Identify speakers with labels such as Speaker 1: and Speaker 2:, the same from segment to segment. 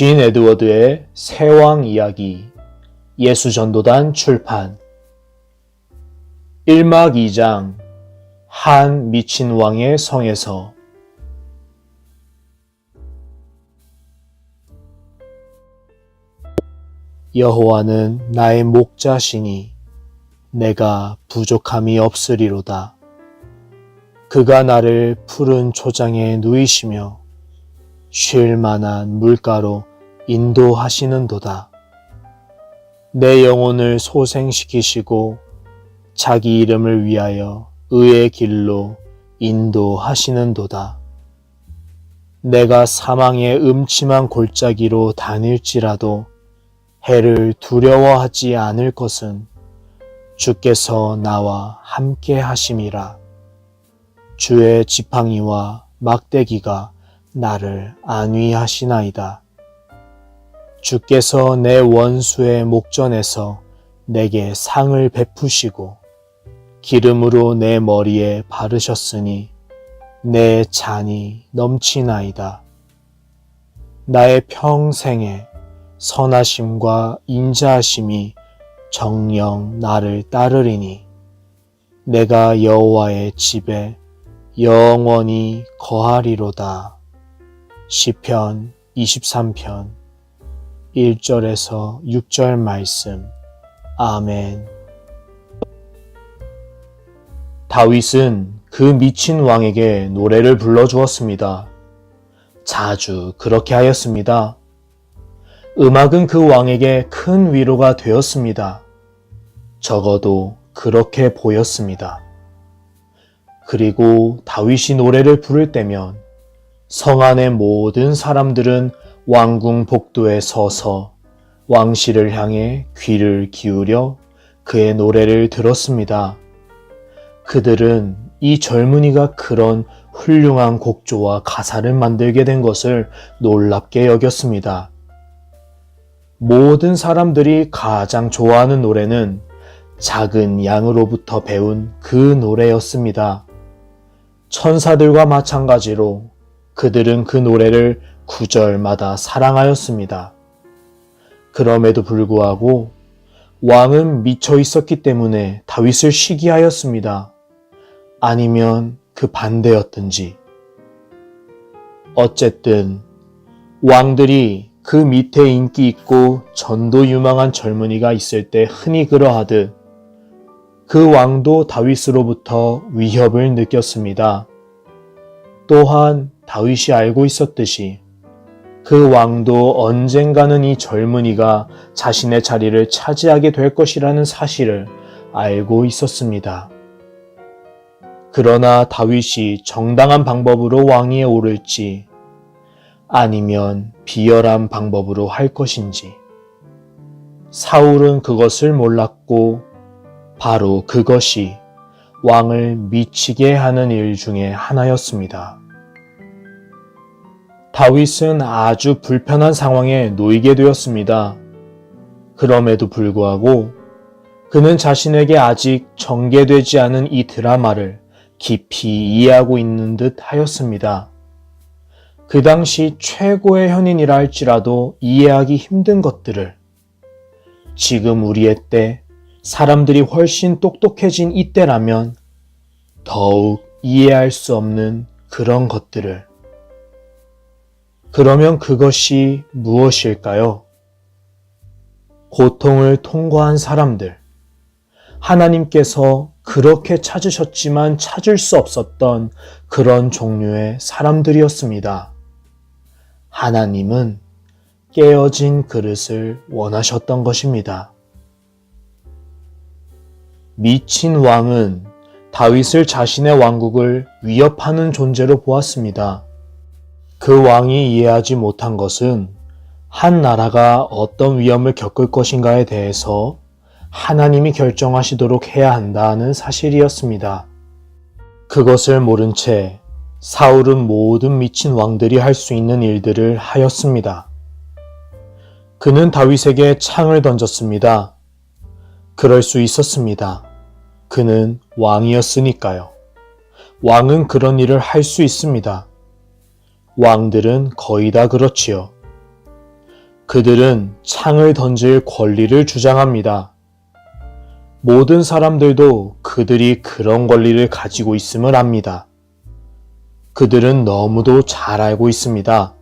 Speaker 1: 진 에드워드의 세왕 이야기 예수전도단 출판 1막 2장 한 미친 왕의 성에서 여호와는 나의 목자시니 내가 부족함이 없으리로다. 그가 나를 푸른 초장에 누이시며 쉴 만한 물가로 인도하시는도다. 내 영혼을 소생시키시고 자기 이름을 위하여 의의 길로 인도하시는도다. 내가 사망의 음침한 골짜기로 다닐지라도 해를 두려워하지 않을 것은 주께서 나와 함께 하심이라. 주의 지팡이와 막대기가 나를 안위하시나이다. 주께서 내 원수의 목전에서 내게 상을 베푸시고 기름으로 내 머리에 바르셨으니 내 잔이 넘치나이다. 나의 평생에 선하심과 인자하심이 정령 나를 따르리니 내가 여호와의 집에 영원히 거하리로다. 시편 23편 1절에서 6절 말씀 아멘 다윗은 그 미친 왕에게 노래를 불러 주었습니다. 자주 그렇게 하였습니다. 음악은 그 왕에게 큰 위로가 되었습니다. 적어도 그렇게 보였습니다. 그리고 다윗이 노래를 부를 때면 성 안의 모든 사람들은 왕궁 복도에 서서 왕실을 향해 귀를 기울여 그의 노래를 들었습니다. 그들은 이 젊은이가 그런 훌륭한 곡조와 가사를 만들게 된 것을 놀랍게 여겼습니다. 모든 사람들이 가장 좋아하는 노래는 작은 양으로부터 배운 그 노래였습니다. 천사들과 마찬가지로 그들은 그 노래를 구절마다 사랑하였습니다. 그럼에도 불구하고 왕은 미쳐 있었기 때문에 다윗을 시기하였습니다. 아니면 그 반대였든지. 어쨌든 왕들이 그 밑에 인기 있고 전도 유망한 젊은이가 있을 때 흔히 그러하듯 그 왕도 다윗으로부터 위협을 느꼈습니다. 또한 다윗이 알고 있었듯이 그 왕도 언젠가는 이 젊은이가 자신의 자리를 차지하게 될 것이라는 사실을 알고 있었습니다. 그러나 다윗이 정당한 방법으로 왕위에 오를지 아니면 비열한 방법으로 할 것인지 사울은 그것을 몰랐고 바로 그것이 왕을 미치게 하는 일 중에 하나였습니다. 다윗은 아주 불편한 상황에 놓이게 되었습니다. 그럼에도 불구하고 그는 자신에게 아직 전개되지 않은 이 드라마를 깊이 이해하고 있는 듯 하였습니다. 그 당시 최고의 현인이라 할지라도 이해하기 힘든 것들을 지금 우리의 때 사람들이 훨씬 똑똑해진 이때라면 더욱 이해할 수 없는 그런 것들을 그러면 그것이 무엇일까요? 고통을 통과한 사람들. 하나님께서 그렇게 찾으셨지만 찾을 수 없었던 그런 종류의 사람들이었습니다. 하나님은 깨어진 그릇을 원하셨던 것입니다. 미친 왕은 다윗을 자신의 왕국을 위협하는 존재로 보았습니다. 그 왕이 이해하지 못한 것은 한 나라가 어떤 위험을 겪을 것인가에 대해서 하나님이 결정하시도록 해야 한다는 사실이었습니다. 그것을 모른 채 사울은 모든 미친 왕들이 할 수 있는 일들을 하였습니다. 그는 다윗에게 창을 던졌습니다. 그럴 수 있었습니다. 그는 왕이었으니까요. 왕은 그런 일을 할 수 있습니다. 왕들은 거의 다 그렇지요. 그들은 창을 던질 권리를 주장합니다. 모든 사람들도 그들이 그런 권리를 가지고 있음을 압니다. 그들은 너무도 잘 알고 있습니다.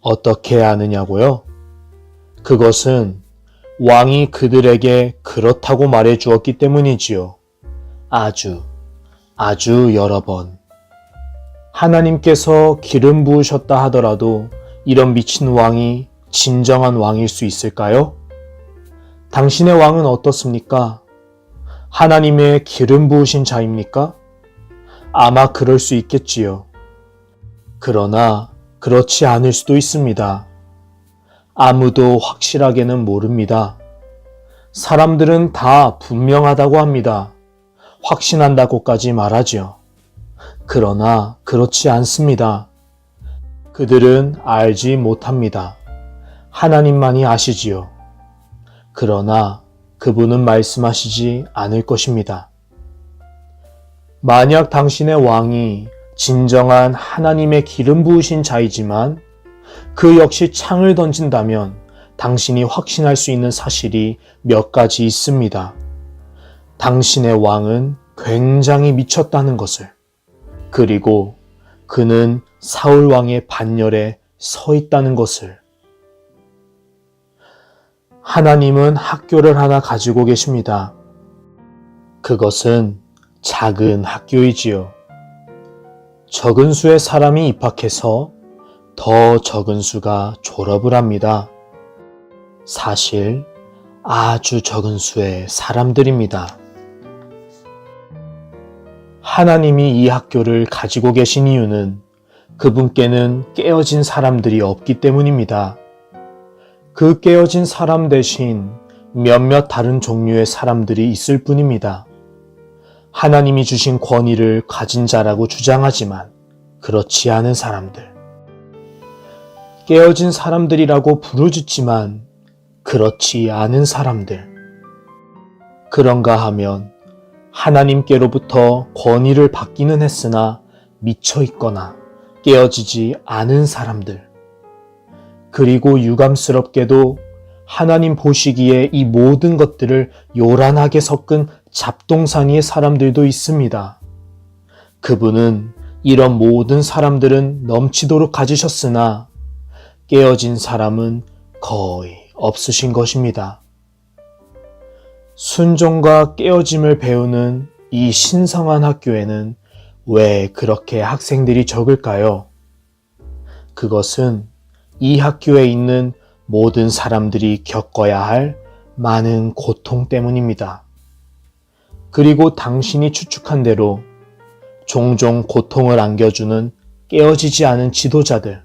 Speaker 1: 어떻게 아느냐고요? 그것은 왕이 그들에게 그렇다고 말해 주었기 때문이지요. 아주, 아주 여러 번. 하나님께서 기름 부으셨다 하더라도 이런 미친 왕이 진정한 왕일 수 있을까요? 당신의 왕은 어떻습니까? 하나님의 기름 부으신 자입니까? 아마 그럴 수 있겠지요. 그러나 그렇지 않을 수도 있습니다. 아무도 확실하게는 모릅니다. 사람들은 다 분명하다고 합니다. 확신한다고까지 말하지요. 그러나 그렇지 않습니다. 그들은 알지 못합니다. 하나님만이 아시지요. 그러나 그분은 말씀하시지 않을 것입니다. 만약 당신의 왕이 진정한 하나님의 기름 부으신 자이지만 그 역시 창을 던진다면 당신이 확신할 수 있는 사실이 몇 가지 있습니다. 당신의 왕은 굉장히 미쳤다는 것을. 그리고 그는 사울 왕의 반열에 서 있다는 것을. 하나님은 학교를 하나 가지고 계십니다. 그것은 작은 학교이지요. 적은 수의 사람이 입학해서 더 적은 수가 졸업을 합니다. 사실 아주 적은 수의 사람들입니다. 하나님이 이 학교를 가지고 계신 이유는 그분께는 깨어진 사람들이 없기 때문입니다. 그 깨어진 사람 대신 몇몇 다른 종류의 사람들이 있을 뿐입니다. 하나님이 주신 권위를 가진 자라고 주장하지만 그렇지 않은 사람들. 깨어진 사람들이라고 부르짖지만 그렇지 않은 사람들. 그런가 하면 하나님께로부터 권위를 받기는 했으나 미쳐 있거나 깨어지지 않은 사람들. 그리고 유감스럽게도 하나님 보시기에 이 모든 것들을 요란하게 섞은 잡동사니의 사람들도 있습니다. 그분은 이런 모든 사람들은 넘치도록 가지셨으나 깨어진 사람은 거의 없으신 것입니다. 순종과 깨어짐을 배우는 이 신성한 학교에는 왜 그렇게 학생들이 적을까요? 그것은 이 학교에 있는 모든 사람들이 겪어야 할 많은 고통 때문입니다. 그리고 당신이 추측한 대로 종종 고통을 안겨주는 깨어지지 않은 지도자들,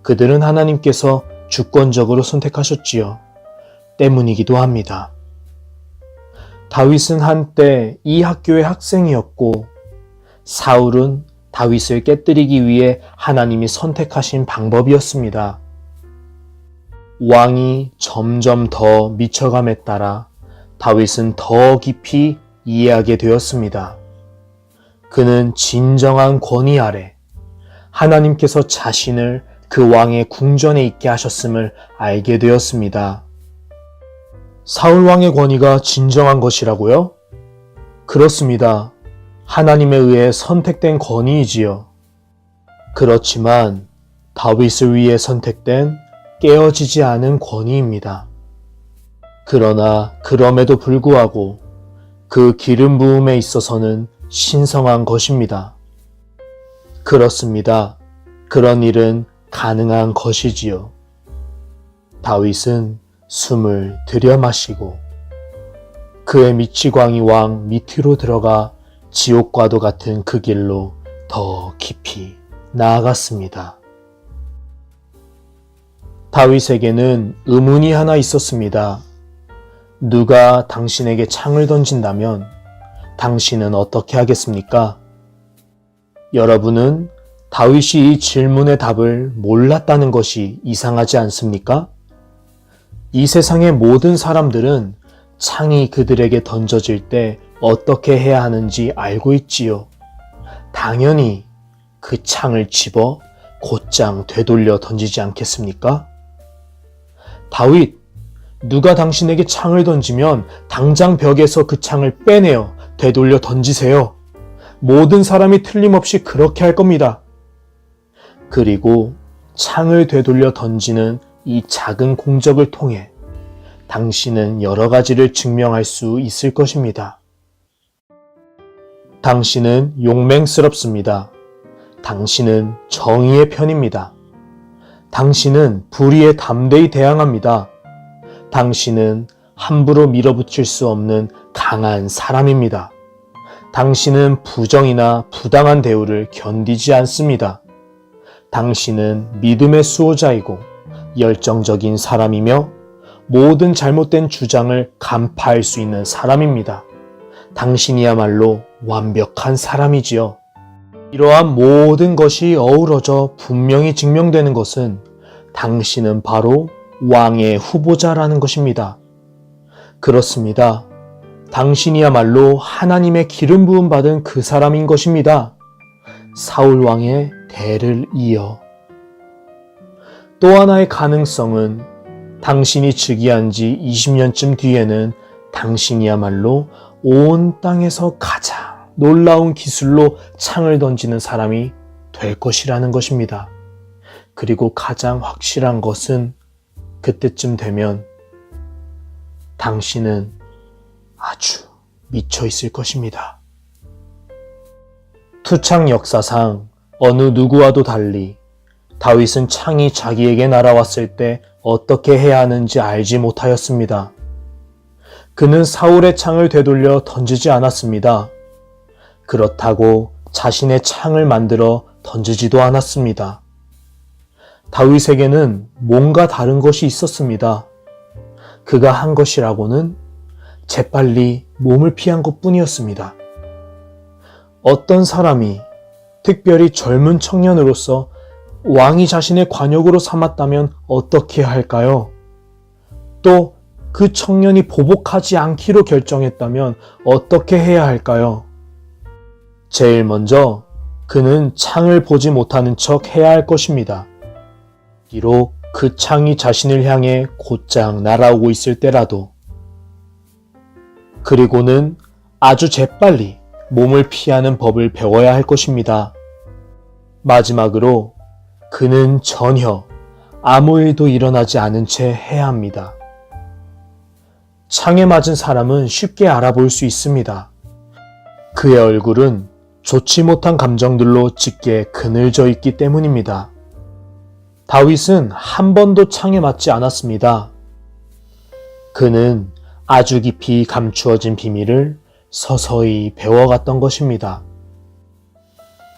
Speaker 1: 그들은 하나님께서 주권적으로 선택하셨지요. 때문이기도 합니다. 다윗은 한때 이 학교의 학생이었고, 사울은 다윗을 깨뜨리기 위해 하나님이 선택하신 방법이었습니다. 왕이 점점 더 미쳐감에 따라 다윗은 더 깊이 이해하게 되었습니다. 그는 진정한 권위 아래 하나님께서 자신을 그 왕의 궁전에 있게 하셨음을 알게 되었습니다. 사울 왕의 권위가 진정한 것이라고요? 그렇습니다. 하나님에 의해 선택된 권위이지요. 그렇지만 다윗을 위해 선택된 깨어지지 않은 권위입니다. 그러나 그럼에도 불구하고 그 기름 부음에 있어서는 신성한 것입니다. 그렇습니다. 그런 일은 가능한 것이지요. 다윗은 숨을 들여 마시고 그의 미치광이 왕 밑으로 들어가 지옥과도 같은 그 길로 더 깊이 나아갔습니다. 다윗에게는 의문이 하나 있었습니다. 누가 당신에게 창을 던진다면 당신은 어떻게 하겠습니까? 여러분은 다윗이 이 질문의 답을 몰랐다는 것이 이상하지 않습니까? 이 세상의 모든 사람들은 창이 그들에게 던져질 때 어떻게 해야 하는지 알고 있지요. 당연히 그 창을 집어 곧장 되돌려 던지지 않겠습니까? 다윗, 누가 당신에게 창을 던지면 당장 벽에서 그 창을 빼내어 되돌려 던지세요. 모든 사람이 틀림없이 그렇게 할 겁니다. 그리고 창을 되돌려 던지는 이 작은 공적을 통해 당신은 여러 가지를 증명할 수 있을 것입니다. 당신은 용맹스럽습니다. 당신은 정의의 편입니다. 당신은 불의에 담대히 대항합니다. 당신은 함부로 밀어붙일 수 없는 강한 사람입니다. 당신은 부정이나 부당한 대우를 견디지 않습니다. 당신은 믿음의 수호자이고 열정적인 사람이며 모든 잘못된 주장을 간파할 수 있는 사람입니다. 당신이야말로 완벽한 사람이지요. 이러한 모든 것이 어우러져 분명히 증명되는 것은 당신은 바로 왕의 후보자라는 것입니다. 그렇습니다. 당신이야말로 하나님의 기름 부음 받은 그 사람인 것입니다. 사울 왕의 대를 이어. 또 하나의 가능성은 당신이 즉위한 지 20년쯤 뒤에는 당신이야말로 온 땅에서 가장 놀라운 기술로 창을 던지는 사람이 될 것이라는 것입니다. 그리고 가장 확실한 것은 그때쯤 되면 당신은 아주 미쳐 있을 것입니다. 투창 역사상 어느 누구와도 달리 다윗은 창이 자기에게 날아왔을 때 어떻게 해야 하는지 알지 못하였습니다. 그는 사울의 창을 되돌려 던지지 않았습니다. 그렇다고 자신의 창을 만들어 던지지도 않았습니다. 다윗에게는 뭔가 다른 것이 있었습니다. 그가 한 것이라고는 재빨리 몸을 피한 것 뿐이었습니다. 어떤 사람이 특별히 젊은 청년으로서 왕이 자신의 관역으로 삼았다면 어떻게 할까요? 또 그 청년이 보복하지 않기로 결정했다면 어떻게 해야 할까요? 제일 먼저 그는 창을 보지 못하는 척 해야 할 것입니다. 비록 그 창이 자신을 향해 곧장 날아오고 있을 때라도 그리고는 아주 재빨리 몸을 피하는 법을 배워야 할 것입니다. 마지막으로 그는 전혀 아무 일도 일어나지 않은 채 해야 합니다. 창에 맞은 사람은 쉽게 알아볼 수 있습니다. 그의 얼굴은 좋지 못한 감정들로 짙게 그늘져 있기 때문입니다. 다윗은 한 번도 창에 맞지 않았습니다. 그는 아주 깊이 감추어진 비밀을 서서히 배워갔던 것입니다.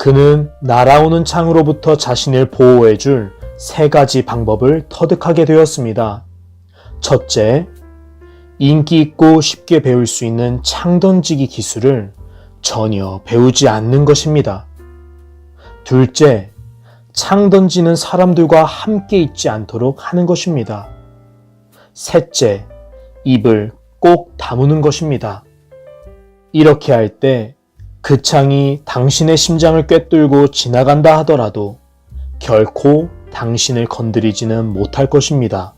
Speaker 1: 그는 날아오는 창으로부터 자신을 보호해 줄 세 가지 방법을 터득하게 되었습니다. 첫째, 인기 있고 쉽게 배울 수 있는 창 던지기 기술을 전혀 배우지 않는 것입니다. 둘째, 창 던지는 사람들과 함께 있지 않도록 하는 것입니다. 셋째, 입을 꼭 다무는 것입니다. 이렇게 할 때 그 창이 당신의 심장을 꿰뚫고 지나간다 하더라도 결코 당신을 건드리지는 못할 것입니다.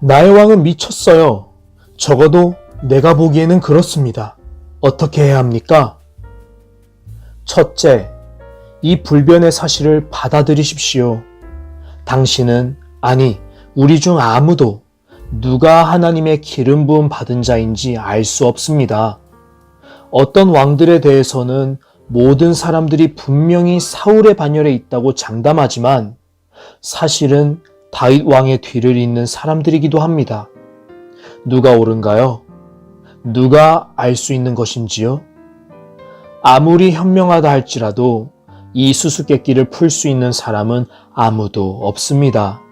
Speaker 1: 나의 왕은 미쳤어요. 적어도 내가 보기에는 그렇습니다. 어떻게 해야 합니까? 첫째, 이 불변의 사실을 받아들이십시오. 당신은, 아니, 우리 중 아무도 누가 하나님의 기름 부음 받은 자인지 알 수 없습니다. 어떤 왕들에 대해서는 모든 사람들이 분명히 사울의 반열에 있다고 장담하지만 사실은 다윗 왕의 뒤를 잇는 사람들이기도 합니다. 누가 옳은가요? 누가 알 수 있는 것인지요? 아무리 현명하다 할지라도 이 수수께끼를 풀 수 있는 사람은 아무도 없습니다.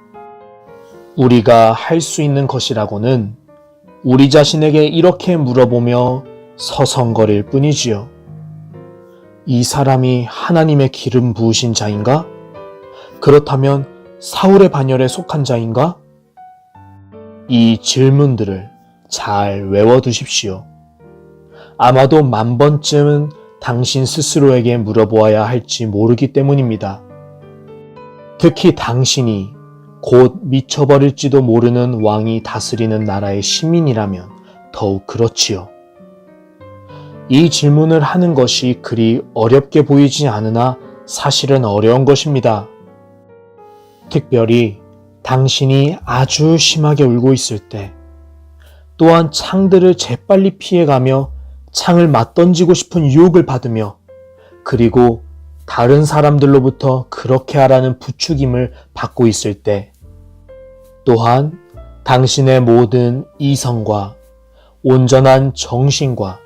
Speaker 1: 우리가 할 수 있는 것이라고는 우리 자신에게 이렇게 물어보며 서성거릴 뿐이지요. 이 사람이 하나님의 기름 부으신 자인가? 그렇다면 사울의 반열에 속한 자인가? 이 질문들을 잘 외워두십시오. 아마도 만 번쯤은 당신 스스로에게 물어보아야 할지 모르기 때문입니다. 특히 당신이 곧 미쳐버릴지도 모르는 왕이 다스리는 나라의 시민이라면 더욱 그렇지요. 이 질문을 하는 것이 그리 어렵게 보이지 않으나 사실은 어려운 것입니다. 특별히 당신이 아주 심하게 울고 있을 때, 또한 창들을 재빨리 피해가며 창을 맞던지고 싶은 유혹을 받으며, 그리고 다른 사람들로부터 그렇게 하라는 부추김을 받고 있을 때, 또한 당신의 모든 이성과 온전한 정신과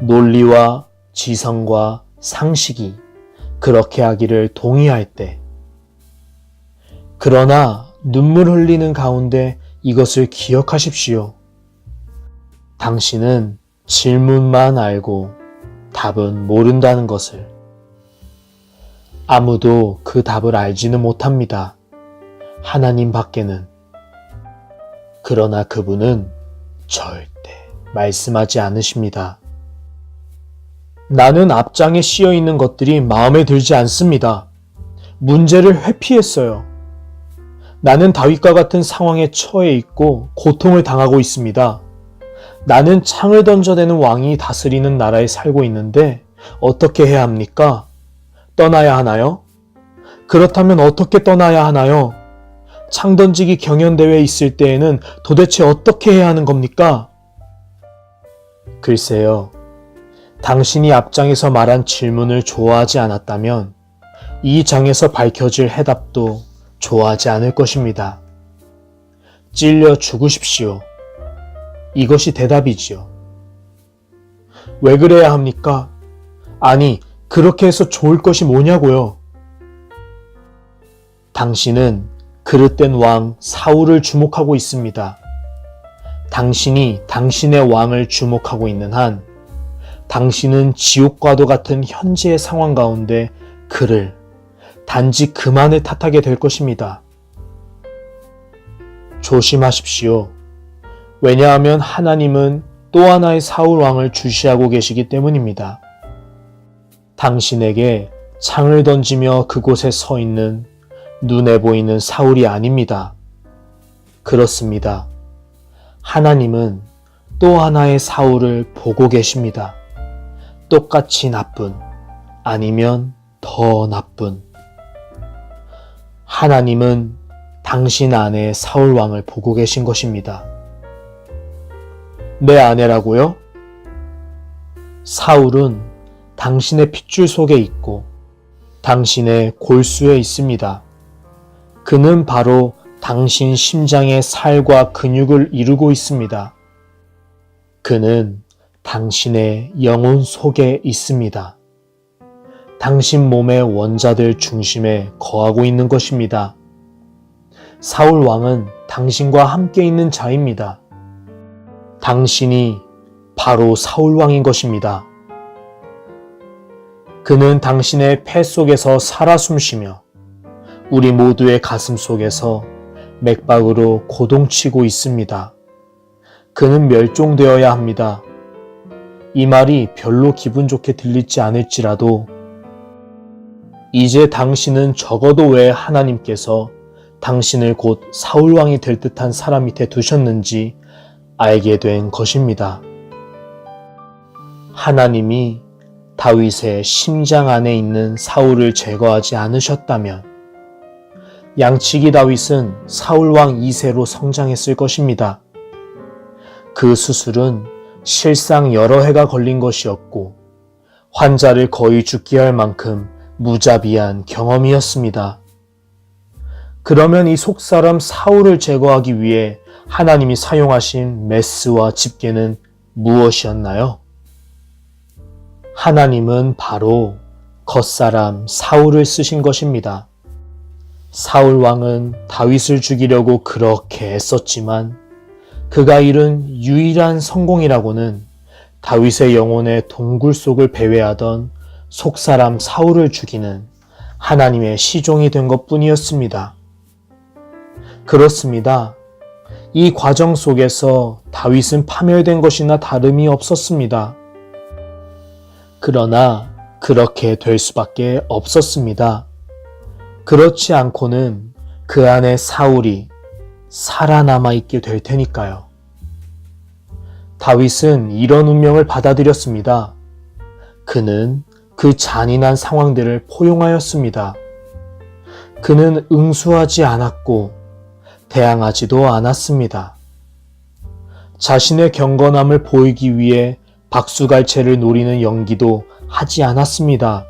Speaker 1: 논리와 지성과 상식이 그렇게 하기를 동의할 때, 그러나 눈물 흘리는 가운데 이것을 기억하십시오. 당신은 질문만 알고 답은 모른다는 것을. 아무도 그 답을 알지는 못합니다. 하나님 밖에는. 그러나 그분은 절대 말씀하지 않으십니다. 나는 앞장에 씌어 있는 것들이 마음에 들지 않습니다. 문제를 회피했어요. 나는 다윗과 같은 상황에 처해 있고 고통을 당하고 있습니다. 나는 창을 던져대는 왕이 다스리는 나라에 살고 있는데 어떻게 해야 합니까? 떠나야 하나요? 그렇다면 어떻게 떠나야 하나요? 창 던지기 경연대회에 있을 때에는 도대체 어떻게 해야 하는 겁니까? 글쎄요. 당신이 앞장에서 말한 질문을 좋아하지 않았다면 이 장에서 밝혀질 해답도 좋아하지 않을 것입니다. 찔려 죽으십시오. 이것이 대답이지요. 왜 그래야 합니까? 아니, 그렇게 해서 좋을 것이 뭐냐고요? 당신은 그릇된 왕 사울을 주목하고 있습니다. 당신이 당신의 왕을 주목하고 있는 한, 당신은 지옥과도 같은 현재의 상황 가운데 그를 단지 그만을 탓하게 될 것입니다. 조심하십시오. 왜냐하면 하나님은 또 하나의 사울 왕을 주시하고 계시기 때문입니다. 당신에게 창을 던지며 그곳에 서 있는 눈에 보이는 사울이 아닙니다. 그렇습니다. 하나님은 또 하나의 사울을 보고 계십니다. 똑같이 나쁜, 아니면 더 나쁜. 하나님은 당신 아내 사울 왕을 보고 계신 것입니다. 내 아내라고요? 사울은 당신의 핏줄 속에 있고 당신의 골수에 있습니다. 그는 바로 당신 심장의 살과 근육을 이루고 있습니다. 그는 당신의 영혼 속에 있습니다. 당신 몸의 원자들 중심에 거하고 있는 것입니다. 사울 왕은 당신과 함께 있는 자입니다. 당신이 바로 사울 왕인 것입니다. 그는 당신의 폐 속에서 살아 숨쉬며 우리 모두의 가슴 속에서 맥박으로 고동치고 있습니다. 그는 멸종되어야 합니다. 이 말이 별로 기분 좋게 들리지 않을지라도 이제 당신은 적어도 왜 하나님께서 당신을 곧 사울왕이 될 듯한 사람 밑에 두셨는지 알게 된 것입니다. 하나님이 다윗의 심장 안에 있는 사울을 제거하지 않으셨다면 양치기 다윗은 사울왕 2세로 성장했을 것입니다. 그 수술은 실상 여러 해가 걸린 것이었고 환자를 거의 죽게 할 만큼 무자비한 경험이었습니다. 그러면 이 속사람 사울을 제거하기 위해 하나님이 사용하신 메스와 집게는 무엇이었나요? 하나님은 바로 겉사람 사울을 쓰신 것입니다. 사울 왕은 다윗을 죽이려고 그렇게 애썼지만 그가 이룬 유일한 성공이라고는 다윗의 영혼의 동굴 속을 배회하던 속사람 사울을 죽이는 하나님의 시종이 된 것 뿐이었습니다. 그렇습니다. 이 과정 속에서 다윗은 파멸된 것이나 다름이 없었습니다. 그러나 그렇게 될 수밖에 없었습니다. 그렇지 않고는 그 안에 사울이 살아남아 있게 될 테니까요. 다윗은 이런 운명을 받아들였습니다. 그는 그 잔인한 상황들을 포용하였습니다. 그는 응수하지 않았고 대항하지도 않았습니다. 자신의 경건함을 보이기 위해 박수갈채를 노리는 연기도 하지 않았습니다.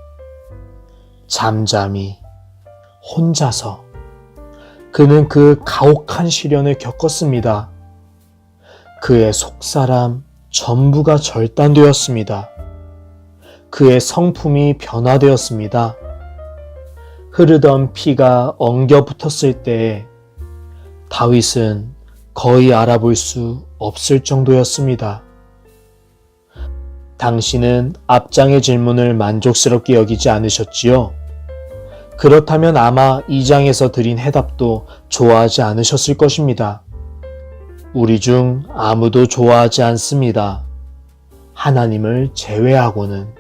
Speaker 1: 잠잠히 혼자서 그는 그 가혹한 시련을 겪었습니다. 그의 속사람 전부가 절단되었습니다. 그의 성품이 변화되었습니다. 흐르던 피가 엉겨 붙었을 때에 다윗은 거의 알아볼 수 없을 정도였습니다. 당신은 앞장의 질문을 만족스럽게 여기지 않으셨지요? 그렇다면 아마 이 장에서 드린 해답도 좋아하지 않으셨을 것입니다. 우리 중 아무도 좋아하지 않습니다. 하나님을 제외하고는.